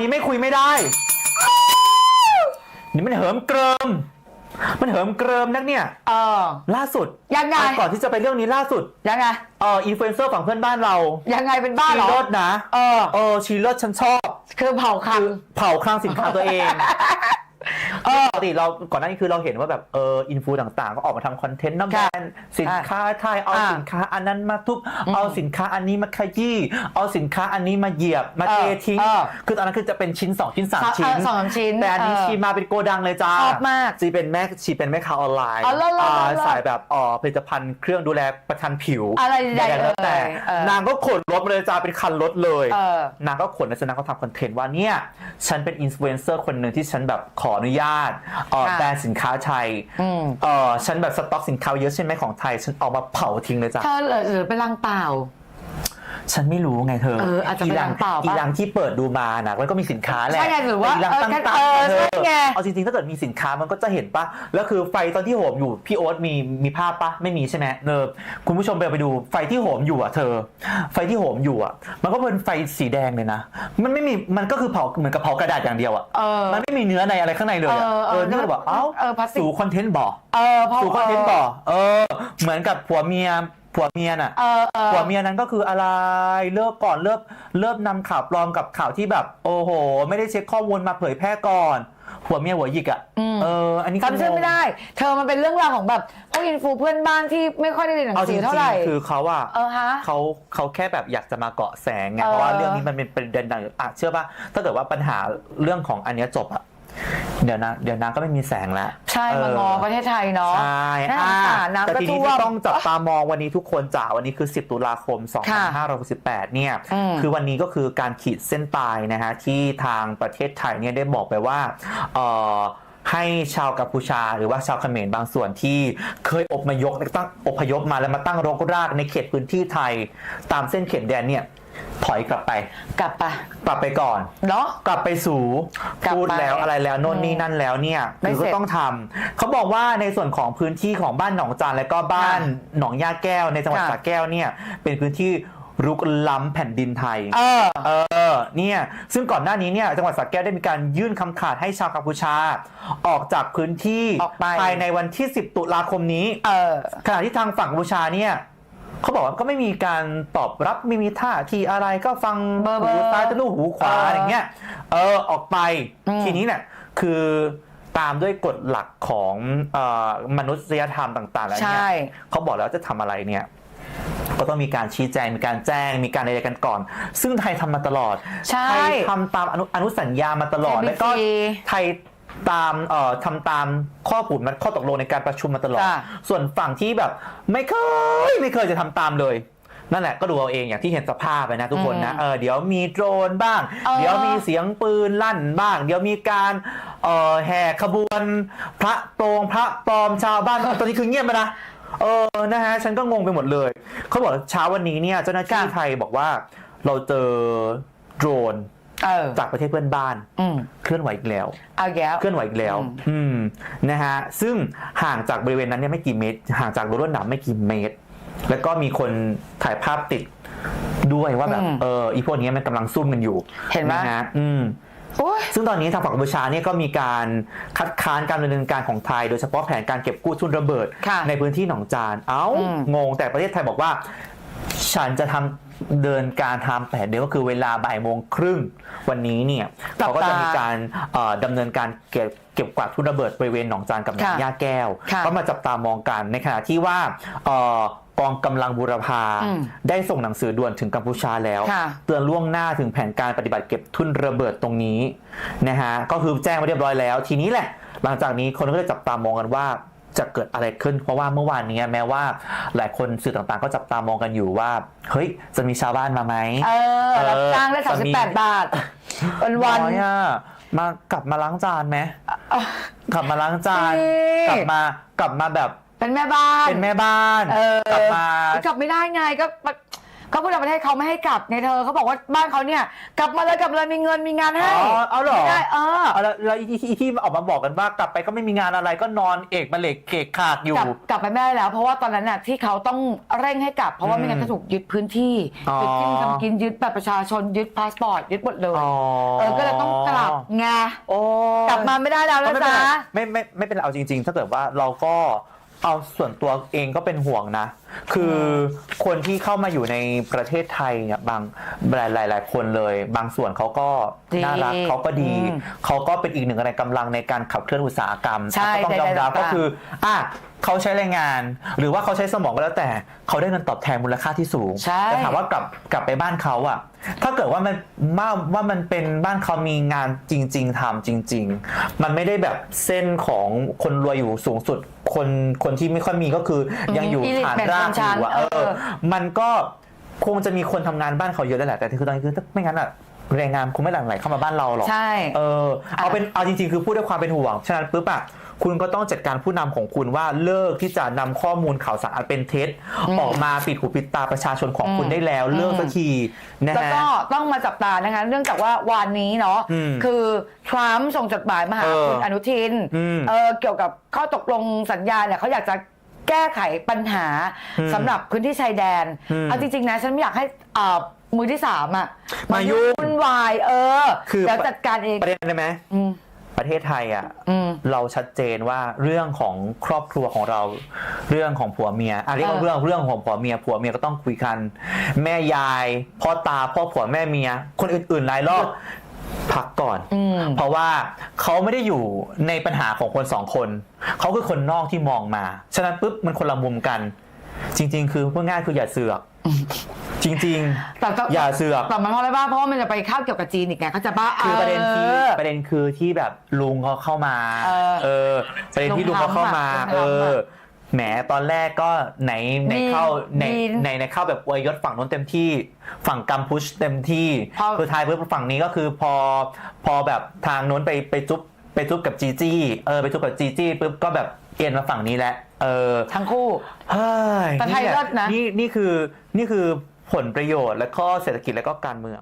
นี้ไม่คุยไม่ได้ นี่มันเหิมเกริม มันเหิมเกริมนักเนี่ย เออ ล่าสุดยังไงอะก่อนที่จะไปเรื่องนี้ล่าสุด ยังไง เอออินฟลูเอนเซอร์ฝั่งเพื่อนบ้านเรายังไงเป็นบ้าชีเหรอเลิศนะ เออ เออชีเลิศฉันชอบ คือเผาคังเผาคลังสินค้าตัวเอง เออ ปกติเราก่อนหน้านี้คือเราเห็นว่าแบบเอออินฟูต่างๆ ก็ออกมาทำคอนเทนต์นะแบรค่ะนด์สินค้าไทยเอาอ่าสินค้าอันนั้นมาทุบอืมเอาสินค้าอันนี้มาขยี้เอาสินค้าอันนี้มาเหยียบมาเทเออทิ้งเออ คือตอนนั้นคือจะเป็นชิ้น2ชิ้นเออ3ชิ้น สองสามชิ้นแต่อันนี้เออชีมาเป็นโกดังเลยจ้าชอบมากชีเป็นแม่ชีเป็นแม่ค้าออนไลน์อ๋อเลิศเลิศอ่าเลิศสายแบบอ๋อผลิตภัณฑ์เครื่องดูแลประทันผิวอะไรใดๆดๆแล้วแต่เอ่ยเออ นางก็ขนรถมาเลยจ้าเป็นคันรถเลย เออ นางก็ขนแล้วนางก็ทำคอนเทนต์ว่าเนี่ย ฉันเป็นอินฟลูเอนเซอร์คนหนึ่งที่ฉันแบบขออนุญาตเอ่อค่ะแบรนด์สินค้าไทยอืมเออฉันแบบสต็อกสินค้าเยอะใช่ไหมของไทย ฉันเอามาเผาทิ้งเลยจ้ะเธอหรือหรือเป็นรังเปล่า ฉันไม่รู้ไงเธอเอออาจจะเป็นรัรังเปล่าปะอีรังที่เปิดดูมานะมันก็มีสินค้าแหละใช่ไงหรือว่าแต่อีรังเออตั้งแค่ตาเออเธอใช่ไง เอาจริงๆถ้าเกิดมีสินค้ามันก็จะเห็นปะแล้วคือไฟตอนที่โหมอยู่พี่โอ๊ตมีมีภาพปะไม่มีใช่ไหมเออคุณผู้ชมไปไปดูไฟที่โหมอยู่อะเธอ ไฟที่โหมอยู่อะ มันก็เป็นไฟสีแดงเลยนะ มันไม่มีมันก็คือเผาเหมือนกับเผากระดาษอย่างเดียวอะเออ มันไม่มีเนื้อในอะไรข้างในเลยอะเออเออนี่เลยบอกเอ้าเออพลาสติก สู่คอนเทนต์บ่เออเพราะสู่คอนเทนต์บ่เออ เหมือนกับผัวเมีย ผัวเมียน่ะเออเออผัวเมียนั้นก็คืออะไรเลิกก่อนเลิกเลิกนำข่าวปลอมกับข่าวที่แบบ โอ้โห ไม่ได้เช็คข้อมูลมาเผยแพร่ก่อนผัวเมียหัวหยิกอะอืมเอออันนี้จำชื่อไม่ได้ เธอมันเป็นเรื่องราวของแบบพวกอินฟูเพื่อนบ้านที่ไม่ค่อยได้เรียนหนัเอางจสืริองเท่าไหร่ๆคือเขาอะเออฮะเขาเขาแค่แบบอยากจะมาเกาะแสงไงเออเพราะว่าเรื่องนี้มันเป็นประเด็นดังอะเชื่อป่ะถ้าเกิดว่าปัญหาเรื่องของอันเนี้ยจบอะ เดี๋ยวนะเดี๋ยวนางก็ไม่มีแสงแล้วใช่มางอประเทศไทยเนาะใช่น่าสงสารอะน้ำแต่ก็ทีนี้ท่วที่มต้องจับตามองวันนี้ทุกคนจ๋าวันนี้คือ 10 ตุลาคม 2568 เนี่ย อืมคือวันนี้ก็คือการขีดเส้นตายนะฮะที่ทางประเทศไทยเนี่ยได้บอกไปว่าเอ่อให้ชาวกัมพูชาหรือว่าชาวเขมรบางส่วนที่เคยอพยพตั้งอพยพมาแล้วมาตั้งรกรากในเขตพื้นที่ไทย ตามเส้นเขตแดนเนี่ยถ อยกลับไป กลับไปกลับไปก่อน เนาะ กลับไปสู่กลับไปพูดแล้วอะไรแล้วโน่นนี่นั่นแล้วเนี่ยไม่คือเสร็ก็จต้องทำเขาบอกว่าในส่วนของพื้นที่ของบ้านหนองจานและก็บ้านค่ะหนองย่าแก้วในจังหวัดค่ะ สระแก้วเนี่ยเป็นพื้นที่รุกล้ำแผ่นดินไทย เออ เออ เนี่ย ซึ่งก่อนหน้านี้เนี่ย จังหวัดสระแก้วได้มีการยื่นคำขาดให้ชาวกัมพูชา ออกจากพื้นที่ออกไป ภายในวันที่ 10 ตุลาคมนี้ เออ ขณะที่ทางฝั่งกัมพูชาเนี่ย เขาบอกว่าก็ไม่มีการตอบรับไม่มีท่าทีอะไรก็ฟังเบอร์เบอร์หูซ้ายทะลุหูขวาเออออะไรเงี้ยเออออกไปอืม ทีนี้เนี่ยคือตามด้วยกฎหลักของเออมนุษยธรรมต่างๆแล้วเนี่ยใช่เขาบอกแล้วจะทำอะไรเนี่ย ก็ต้องมีการชี้แจงมีการแจ้ง มีการอะไรกันก่อน ซึ่งไทยทำมาตลอดใช่ไทยทำตามอนุอนุสัญญามาตลอด KBC แล้วก็ไทย ตามเอ่อทำตามข้อผูกมัดข้อตกลงในการประชุมมาตลอด จ้ะ ส่วนฝั่งที่แบบไม่เคยไม่เคยจะทำตามเลย นั่นแหละก็ดูเอาเองอย่างที่เห็นสภาพไปนะทุกคนนะอืมเออเดี๋ยวมีโดรนบ้าง เออ เดี๋ยวมีเสียงปืนลั่นบ้าง เดี๋ยวมีการเอ่อแห่ขบวนพระโปรงพระปลอมชาวบ้าน ตอนนี้คือเงียบไปนะเออนะฮะฉันก็งงไปหมดเลย เขาบอกเช้าวันนี้เนี่ยเจ้าหน้าที่ค่ะไทยบอกว่าเราเจอโดรนเออ จากประเทศเพื่อนบ้านอืมเคลื่อนไหวอีกแล้วเอาแก้วเคลื่อนไหวอีกแล้วอืมอืมนะฮะซึ่งห่างจากบริเวณนั้นเนี่ยไม่กี่เมตร ห่างจากรั้วรวดหนามไม่กี่เมตร แล้วก็มีคนถ่ายภาพติดด้วยว่าแบบอืมเอออีพวกนี้มันกำลังซุ่มกันอยู่ เห็นไหมะฮะอืมโอ้ยซึ่งตอนนี้ทางฝั่งกัมพูชาเนี่ยก็มีการคัดค้านการดำเนินการของไทย โดยเฉพาะแผนการเก็บกู้ทุนระเบิดค่ะในพื้นที่หนองจาน เอ้าอืมงงแต่ประเทศไทยบอกว่า ฉันจะทำ เดินการทำแผนเดียวก็คือเวลาบ่ายโมงครึ่งวันนี้เนี่ยจับเขาก็จะตามีมีการเอ่อดำเนินการเก็บเก็บกวาดทุนระเบิดบริเวณหนองจานกับหนองค่ะย่าแก้ว ค่ะก็มาจับตามองกันในขณะที่ว่าเอ่อกองกำลังบูรพาอืมได้ส่งหนังสือด่วนถึงกัมพูชาแล้ว ค่ะ เตือนล่วงหน้าถึงแผนการปฏิบัติเก็บทุนระเบิดตรงนี้นะฮะก็คือแจ้งมาเรียบร้อยแล้ว ทีนี้แหละ หลังจากนี้คนก็เลยจับตามองกันว่า จะเกิดอะไรขึ้น เพราะว่าเมื่อวานนี้แม้ว่าหลายคนสื่อต่างๆ ก็จับตามองกันอยู่ว่า เฮ้ย จะมีชาวบ้านมาไหมเออรับจ้างได้เออสามสิบแปดบาท วันวันน้อยอะมากลับมาล้างจานไหมเออกลับมาล้างจานนี่กลับมากลับมาแบบเป็นแม่บ้านเป็นแม่บ้านเออกลับมากลับไม่ได้ไงก็ ก็ผู้นำประเทศเขาไม่ให้กลับไงเธอเขาบอกว่าบ้านเขาเนี่ยกลับมาเลยกลับมาเลยมีเงินมีงานให้อ๋อเอาเหรอไม่ได้เออ เอาแล้วแล้วที่ที่ที่ออกมาบอกกันว่ากลับไปก็ไม่มีงานอะไรก็นอนเอกมาเหล็กเกกขากอยู่ กลับกลับไปไม่ได้แล้ว เพราะว่าตอนนั้นน่ะที่เขาต้องเร่งให้กลับ เพราะว่าไม่งั้นจะถูกยึดพื้นที่อ๋อ ยึดที่ทำกินยึดบัตรประชาชนยึดพาสปอร์ตยึดหมดเลยอ๋อเออก็เลยต้องกลับไงโอ้กลับมาไม่ได้แล้วก็นะไม่เป็นจ๊ะ ไรไม่ไม่ไม่เป็นไรเอาจริง ๆ ถ้าเกิดว่าเราก็ เอาส่วนตัวเองก็เป็นห่วงนะ คือคนที่เข้ามาอยู่ในประเทศไทยเนี่ยบางหลายหลายหลายคนเลย บางส่วนเขาก็ดีน่ารักเขาก็ดีอืมเขาก็เป็นอีกหนึ่งแรงกำลังในการขับเคลื่อนอุตสาหกรรมใช่ก็ต้องยอมรับใดๆก็ต่างๆคืออะ เขาใช้แรงงาน หรือว่าเขาใช้สมองก็แล้วแต่เขาได้เงินตอบแทนมูลค่าที่สูงใช่ แต่ถามว่ากลับกลับไปบ้านเขาอะถ้าเกิดว่ามันว่าว่ามันเป็นบ้านเขามีงานจริง ๆทำจริง ๆ มันไม่ได้แบบเส้นของคนรวยอยู่สูงสุด คนคนที่ไม่ค่อยมีก็คือยังอยู่อีลิทฐานแบ่งรากชนอชั้นยู่อะเอเอออ มันก็คงจะมีคนทำงานบ้านเขาเยอะแล้วแหละแต่คือตอนนี้คือไม่งั้นอะแรงงานคงไม่หลั่งไหลเข้ามาบ้านเราหรอก ใช่ เออเอาเป็นเอาจริงๆ คือพูดด้วยความเป็นห่วง ฉะนั้นปุ๊บอะ คุณก็ต้องจัดการผู้นำของคุณว่าเลิกที่จะนำข้อมูลข่าวสารอันเป็นเท็จอืมออกมาปิดหูปิดตาประชาชนของคุณอืมได้แล้ว เลิกอืมสักทีนะแล้วฮะก็ต้องมาจับตานะคะ เนื่องจากว่าวันนี้เนาะอืมคือทรัมป์ส่งจดหมายมาหาเออคุณอนุทินอืมเออเกี่ยวกับข้อตกลงสัญญาเนี่ยเขาอยากจะแก้ไขปัญหาอืมสำหรับพื้นที่ชายแดนอืมเอาจริงๆนะฉันไม่อยากให้อ่ามือที่สามอะมายุ่งวุ่นวายเออคือแล้วจัดการเองประเด็นได้ไหมอืม ประเทศไทยอะอืมเราชัดเจนว่าเรื่องของครอบครัวของเราเรื่องของผัวเมียอะเรียกว่าเออเรื่องเรื่องของผัวเมียผัวเมียก็ต้องคุยกัน แม่ยายพ่อตาพ่อผัวแม่เมีย คนอื่นๆรายรอบพักก่อนอืมเพราะว่าเขาไม่ได้อยู่ในปัญหาของคนสองคน เขาคือคนนอกที่มองมา ฉะนั้นปุ๊บมันคนละมุมกัน จริง ๆ คือพูดง่ายคืออย่าเสือก จริงแต่ก็ๆอย่าเสือก แต่มันเพราะอะไรบ้างเพราะว่ามันจะไปข้าวเกี่ยวกับจีนอีกไงเขาใจะบ้า คือประเด็นที่ออประเด็นคือที่แบบลุงเขาเข้ามา เออเออ ประเด็นที่ลุงเขาเข้ามาลุงทำอะเอลุงทำออะแหมตอนแรกก็ไหนไหนเข้าไหนดีนไหนไหนเข้าแบบอวยยศฝั่งนู้นเต็มที่ ฝั่งกัมพูชเต็มที่พอคือทายเพื่อฝั่งนี้ก็คือพอพอแบบทางนู้นไปไปจุ๊บไปจุ๊บกับจีจี้เออไปจุ๊บกับจีจี้ปุ๊บก็แบบเอ็นมาฝั่งนี้แหละเออ ทั้งคู่ เฮ้ยแต่ไทยแหลเลิศนะนี่นี่คือนี่คือ ผลประโยชน์และก็เศรษฐกิจและก็การเมือง